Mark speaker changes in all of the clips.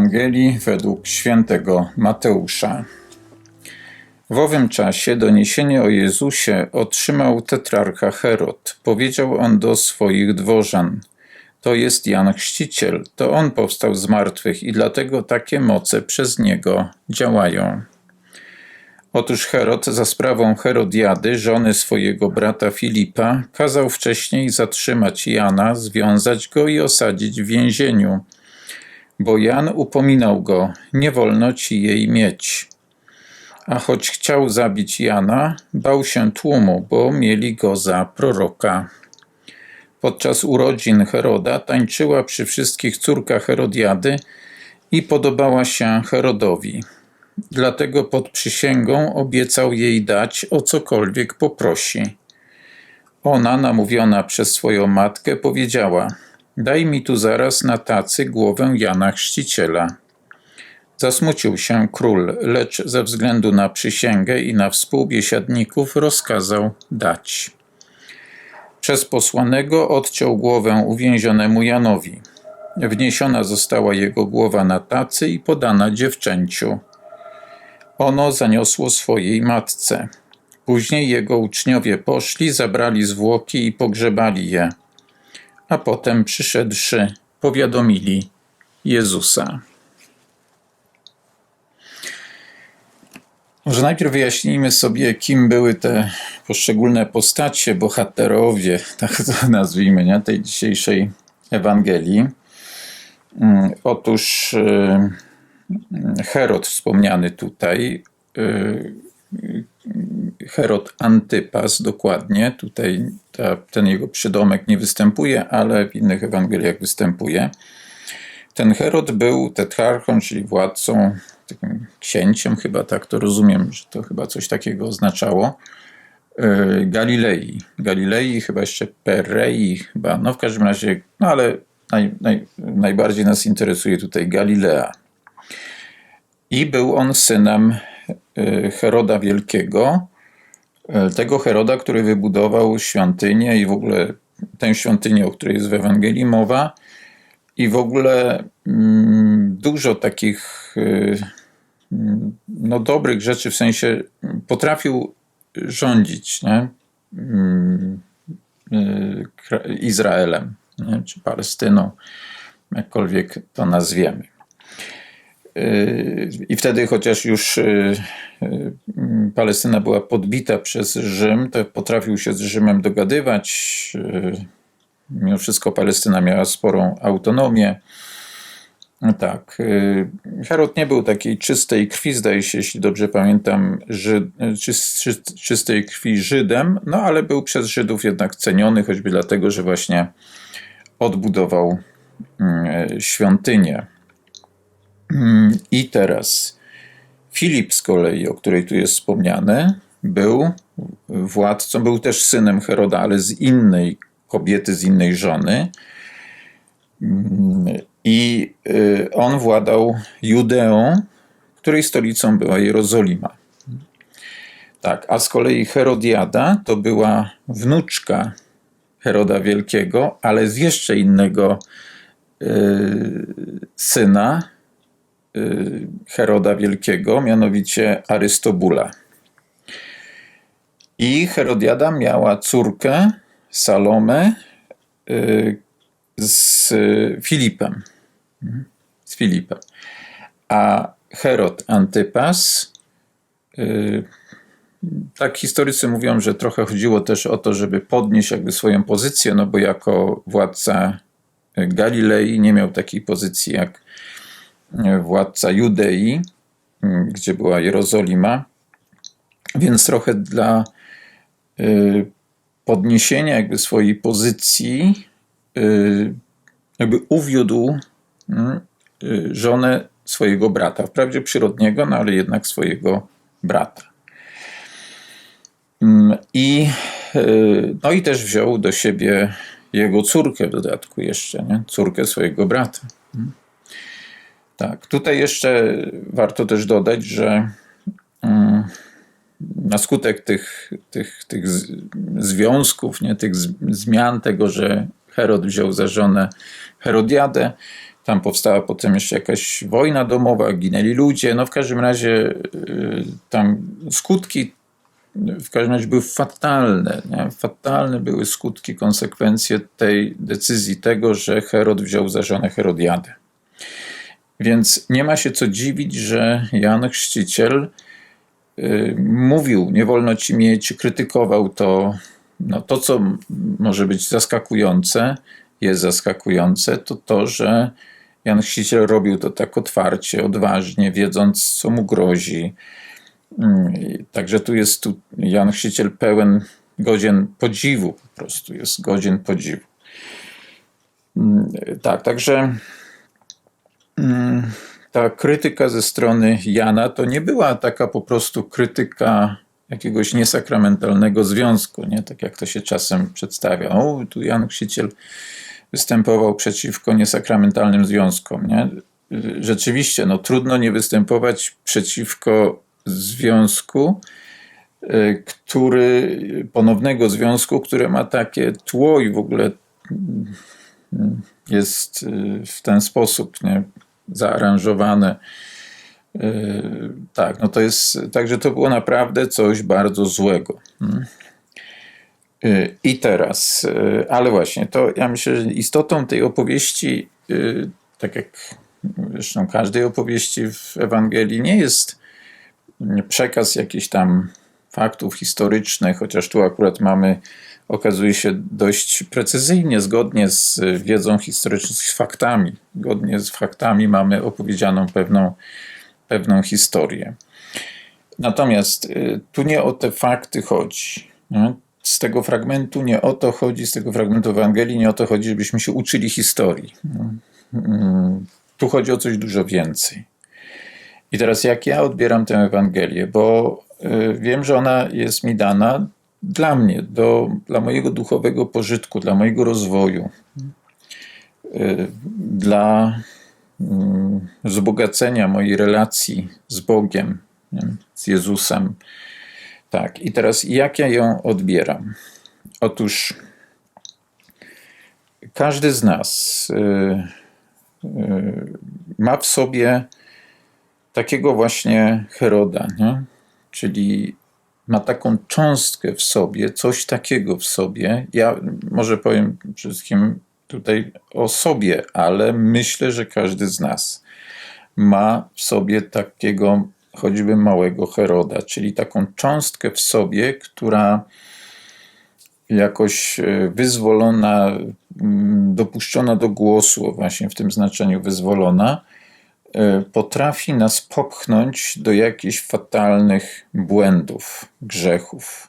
Speaker 1: Ewangelii według świętego Mateusza. W owym czasie doniesienie o Jezusie otrzymał tetrarcha Herod. Powiedział on do swoich dworzan: To jest Jan Chrzciciel, to on powstał z martwych i dlatego takie moce przez niego działają. Otóż Herod za sprawą Herodiady, żony swojego brata Filipa, kazał wcześniej zatrzymać Jana, związać go i osadzić w więzieniu bo Jan upominał go, nie wolno ci jej mieć. A choć chciał zabić Jana, bał się tłumu, bo mieli go za proroka. Podczas urodzin Heroda tańczyła przy wszystkich córka Herodiady i podobała się Herodowi. Dlatego pod przysięgą obiecał jej dać o cokolwiek poprosi. Ona, namówiona przez swoją matkę, powiedziała – Daj mi tu zaraz na tacy głowę Jana Chrzciciela. Zasmucił się król, lecz ze względu na przysięgę i na współbiesiadników rozkazał dać. Przez posłanego odciął głowę uwięzionemu Janowi. Wniesiona została jego głowa na tacy i podana dziewczęciu. Ono zaniosło swojej matce. Później jego uczniowie poszli, zabrali zwłoki i pogrzebali je a potem przyszedłszy powiadomili Jezusa. Może najpierw wyjaśnijmy sobie, kim były te poszczególne postacie, bohaterowie, tak to nazwijmy, nie, tej dzisiejszej Ewangelii. Mm, otóż y, Herod wspomniany tutaj, y, Herod Antypas dokładnie. Tutaj ta, ten jego przydomek nie występuje, ale w innych Ewangeliach występuje. Ten Herod był tetrarchą, czyli władcą, takim księciem chyba, tak to rozumiem, że to chyba coś takiego oznaczało, yy, Galilei. Galilei, chyba jeszcze Perei, chyba, no w każdym razie, no ale naj, naj, najbardziej nas interesuje tutaj Galilea. I był on synem Y, Heroda Wielkiego, y, tego Heroda, który wybudował świątynię i w ogóle tę świątynię, o której jest w Ewangelii mowa, i w ogóle mm, dużo takich y, no, dobrych rzeczy, w sensie potrafił rządzić nie? Mm, Izraelem nie? czy Palestyną, jakkolwiek to nazwiemy. I wtedy, chociaż już y, y, Palestyna była podbita przez Rzym, to potrafił się z Rzymem dogadywać. Y, mimo wszystko Palestyna miała sporą autonomię. No tak. Herod nie był takiej czystej krwi, zdaje się, jeśli dobrze pamiętam, Żyd, czy, czy, czystej krwi Żydem, no ale był przez Żydów jednak ceniony, choćby dlatego, że właśnie odbudował świątynię. Mm, I teraz Filip z kolei, o której tu jest wspomniane, był władcą, był też synem Heroda, ale z innej kobiety, z innej żony. Mm, I y, on władał Judeą, której stolicą była Jerozolima. Tak, a z kolei Herodiada to była wnuczka Heroda Wielkiego, ale z jeszcze innego y, syna, Heroda Wielkiego, mianowicie Arystobula. I Herodiada miała córkę Salomę y, z Filipem. Z Filipem. A Herod Antypas, y, tak historycy mówią, że trochę chodziło też o to, żeby podnieść jakby swoją pozycję, no bo jako władca Galilei nie miał takiej pozycji jak władca Judei, mm, gdzie była Jerozolima, więc trochę dla y, podniesienia jakby swojej pozycji y, jakby uwiódł mm, y, żonę swojego brata, wprawdzie przyrodniego, no ale jednak swojego brata. Mm, I, no i też wziął do siebie jego córkę w dodatku jeszcze, nie? córkę swojego brata. Tak, tutaj jeszcze warto też dodać, że mm, na skutek tych, tych, tych związków, nie, tych zmian, tego, że Herod wziął za żonę Herodiadę, tam powstała potem jeszcze jakaś wojna domowa, ginęli ludzie. No w każdym razie y, tam skutki w każdym razie były fatalne. Nie? Fatalne były skutki, konsekwencje tej decyzji tego, że Herod wziął za żonę Herodiadę. Więc nie ma się co dziwić, że Jan Chrzciciel y, mówił, nie wolno ci mieć, krytykował to, no to, co może być zaskakujące, jest zaskakujące, to to, że Jan Chrzciciel robił to tak otwarcie, odważnie, wiedząc, co mu grozi. Mm, także tu jest tu Jan Chrzciciel pełen, godzien podziwu, po prostu jest godzien podziwu. Mm, tak, także ta krytyka ze strony Jana to nie była taka po prostu krytyka jakiegoś niesakramentalnego związku, nie? tak jak to się czasem przedstawia. O, tu Jan Chrzciciel występował przeciwko niesakramentalnym związkom. Nie? Rzeczywiście, no, trudno nie występować przeciwko związku, e, który, ponownego związku, które ma takie tło i w ogóle mm, jest e, w ten sposób nie, zaaranżowane. E, tak, no to jest, także to było naprawdę coś bardzo złego. Hmm. Y, I teraz, y, ale właśnie, to ja myślę, że istotą tej opowieści, y, tak jak zresztą każdej opowieści w Ewangelii, nie jest przekaz jakichś tam faktów historycznych, chociaż tu akurat mamy, okazuje się dość precyzyjnie, zgodnie z wiedzą historyczną, z faktami, zgodnie z faktami mamy opowiedzianą pewną, pewną historię. Natomiast tu nie o te fakty chodzi. Z tego fragmentu nie o to chodzi, z tego fragmentu Ewangelii nie o to chodzi, żebyśmy się uczyli historii. Mm, tu chodzi o coś dużo więcej. I teraz jak ja odbieram tę Ewangelię, bo y, wiem, że ona jest mi dana dla mnie, do, dla mojego duchowego pożytku, dla mojego rozwoju, y, dla mm, wzbogacenia mojej relacji z Bogiem, z Jezusem, tak, i teraz jak ja ją odbieram? Otóż każdy z nas y, y, ma w sobie takiego właśnie Heroda, nie? czyli ma taką cząstkę w sobie, coś takiego w sobie. Ja może powiem wszystkim tutaj o sobie, ale myślę, że każdy z nas ma w sobie takiego choćby małego Heroda, czyli taką cząstkę w sobie, która jakoś e, wyzwolona, mm, dopuszczona do głosu, właśnie w tym znaczeniu wyzwolona, potrafi nas popchnąć do jakichś fatalnych błędów, grzechów.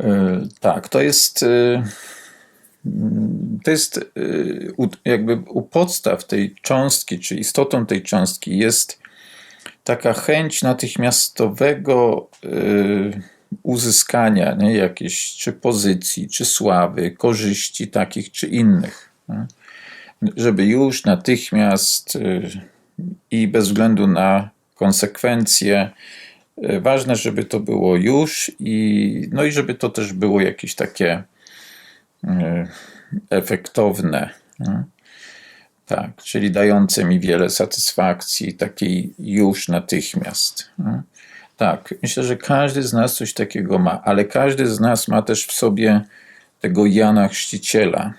Speaker 1: E, tak, to jest. To jest jakby u podstaw tej cząstki, czy istotą tej cząstki jest taka chęć natychmiastowego y, uzyskania nie, jakiejś czy pozycji, czy sławy, korzyści takich czy innych. Nie? Żeby już natychmiast y, i bez względu na konsekwencje, y, ważne, żeby to było już i, no i żeby to też było jakieś takie efektowne. Nie? Tak, czyli dające mi wiele satysfakcji, takiej już natychmiast. Tak, myślę, że każdy z nas coś takiego ma, ale każdy z nas ma też w sobie tego Jana Chrzciciela.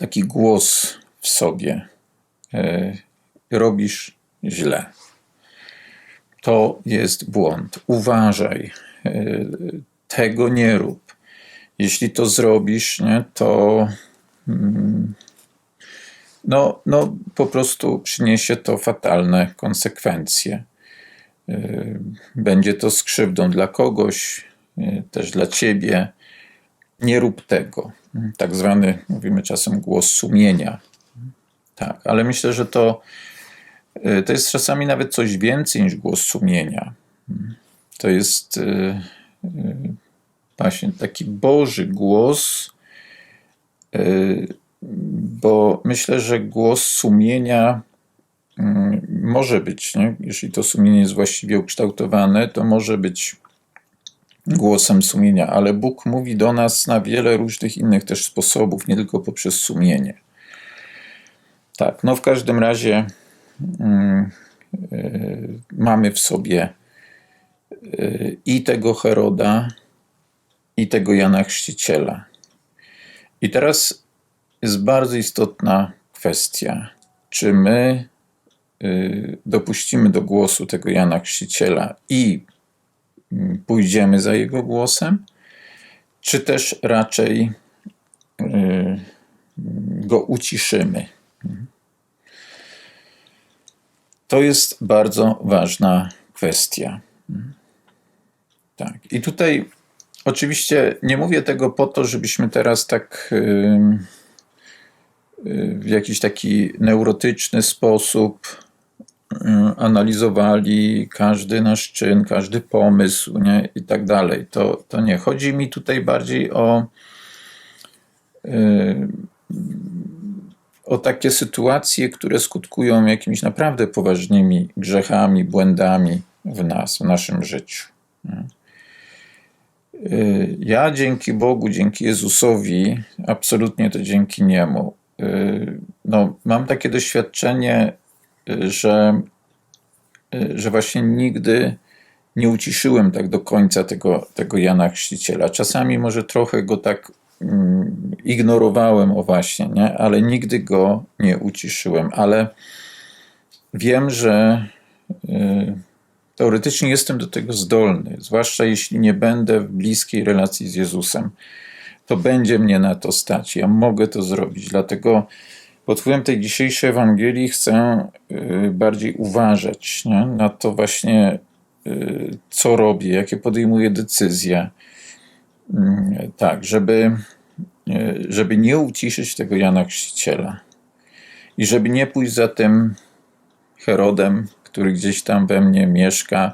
Speaker 1: Taki głos w sobie. E, robisz źle. To jest błąd. Uważaj. E, tego nie rób. Jeśli to zrobisz, nie, to. Mm, no, no po prostu przyniesie to fatalne konsekwencje. Y, będzie to skrzywdą dla kogoś, też dla ciebie. Nie rób tego. Tak zwany, mówimy czasem, głos sumienia. Tak, ale myślę, że to, y, to jest czasami nawet coś więcej niż głos sumienia. To jest właśnie taki Boży głos, bo myślę, że głos sumienia może być, nie? jeśli to sumienie jest właściwie ukształtowane, to może być głosem sumienia, ale Bóg mówi do nas na wiele różnych innych też sposobów, nie tylko poprzez sumienie. Tak, no w każdym razie mm, y, mamy w sobie y, i tego Heroda, i tego Jana Chrzciciela. I teraz jest bardzo istotna kwestia, czy my y, dopuścimy do głosu tego Jana Chrzciciela i pójdziemy za jego głosem, czy też raczej y, go uciszymy. To jest bardzo ważna kwestia. Tak. I tutaj oczywiście nie mówię tego po to, żebyśmy teraz tak y, y, w jakiś taki neurotyczny sposób analizowali każdy nasz czyn, każdy pomysł nie? i tak dalej. To, to nie. Chodzi mi tutaj bardziej o o takie sytuacje, które skutkują jakimiś naprawdę poważnymi grzechami, błędami w nas, w naszym życiu. Y, ja dzięki Bogu, dzięki Jezusowi, absolutnie to dzięki Niemu, y, no, mam takie doświadczenie, y, że, że właśnie nigdy nie uciszyłem tak do końca tego, tego Jana Chrzciciela. Czasami może trochę go tak Mm, ignorowałem, o właśnie, nie? ale nigdy go nie uciszyłem. Ale wiem, że y, teoretycznie jestem do tego zdolny, zwłaszcza jeśli nie będę w bliskiej relacji z Jezusem. To będzie mnie na to stać. Ja mogę to zrobić. Dlatego pod wpływem tej dzisiejszej Ewangelii chcę y, bardziej uważać nie? na to właśnie, y, co robię, jakie podejmuję decyzje Mm, tak, żeby, e, żeby nie uciszyć tego Jana Chrzciciela i żeby nie pójść za tym Herodem, który gdzieś tam we mnie mieszka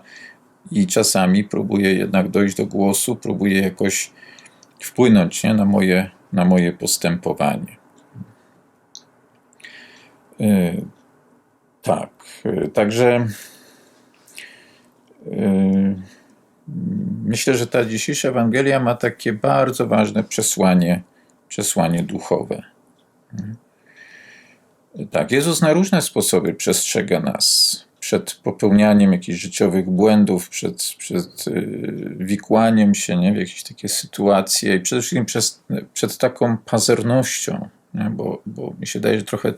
Speaker 1: i czasami próbuje jednak dojść do głosu, próbuje jakoś wpłynąć nie, na, moje, na moje postępowanie. E, tak, e, także myślę, że ta dzisiejsza Ewangelia ma takie bardzo ważne przesłanie, przesłanie duchowe. Tak, Jezus na różne sposoby przestrzega nas. Przed popełnianiem jakichś życiowych błędów, przed, przed wikłaniem się nie, w jakieś takie sytuacje i przede wszystkim przed, przed taką pazernością, nie, bo, bo mi się daje, że trochę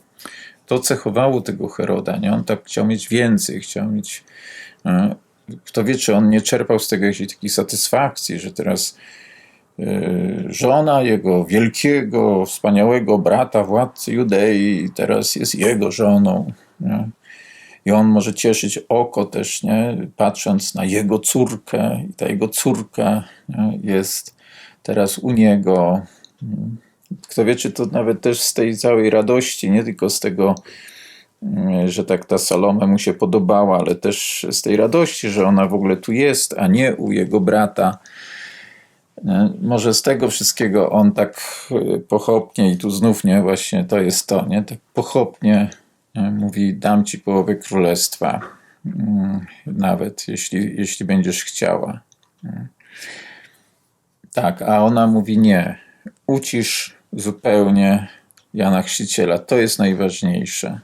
Speaker 1: to cechowało tego Heroda. Nie? On tak chciał mieć więcej, chciał mieć e, kto wie, czy on nie czerpał z tego jakiejś takiej satysfakcji, że teraz yy, żona jego wielkiego, wspaniałego brata, władcy Judei, teraz jest jego żoną. Nie? I on może cieszyć oko też, nie? patrząc na jego córkę, i ta jego córka nie? jest teraz u niego. Kto wie, czy to nawet też z tej całej radości, nie tylko z tego E, że tak ta Salome mu się podobała, ale też z tej radości, że ona w ogóle tu jest, a nie u jego brata. E, może z tego wszystkiego on tak e, pochopnie, i tu znów nie, właśnie to jest to, nie, tak pochopnie mówi: Dam ci połowę królestwa, mm, nawet jeśli, jeśli będziesz chciała. Tak, a ona mówi: Nie, ucisz zupełnie Jana Chrzciciela, to jest najważniejsze.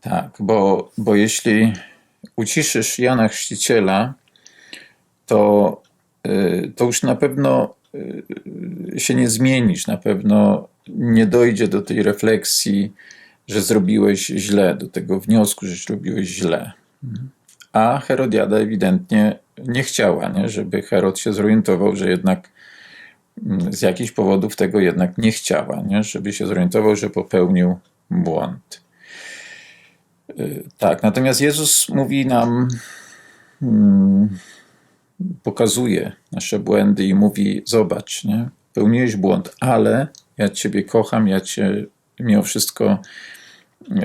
Speaker 1: Tak, bo, bo jeśli uciszysz Jana Chrzciciela, to, y, to już na pewno y, się nie zmienisz, na pewno nie dojdzie do tej refleksji, że zrobiłeś źle, do tego wniosku, że zrobiłeś źle. A Herodiada ewidentnie nie chciała, nie? żeby Herod się zorientował, że jednak z jakichś powodów tego jednak nie chciała, nie? żeby się zorientował, że popełnił błąd. Y, tak, natomiast Jezus mówi nam, hmm, pokazuje nasze błędy i mówi: Zobacz, nie? pełniłeś błąd, ale ja Ciebie kocham, ja Cię mimo wszystko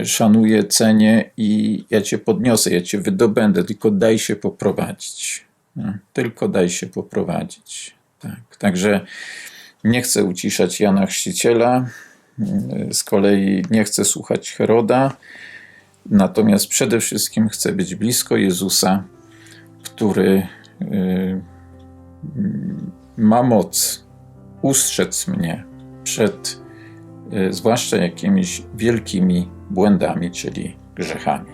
Speaker 1: szanuję, cenię i ja Cię podniosę, ja Cię wydobędę, tylko daj się poprowadzić. Tylko daj się poprowadzić. Tak. Także nie chcę uciszać Jana Chrzciciela, z kolei nie chcę słuchać Heroda, natomiast przede wszystkim chcę być blisko Jezusa, który y, ma moc ustrzec mnie przed y, zwłaszcza jakimiś wielkimi błędami, czyli grzechami.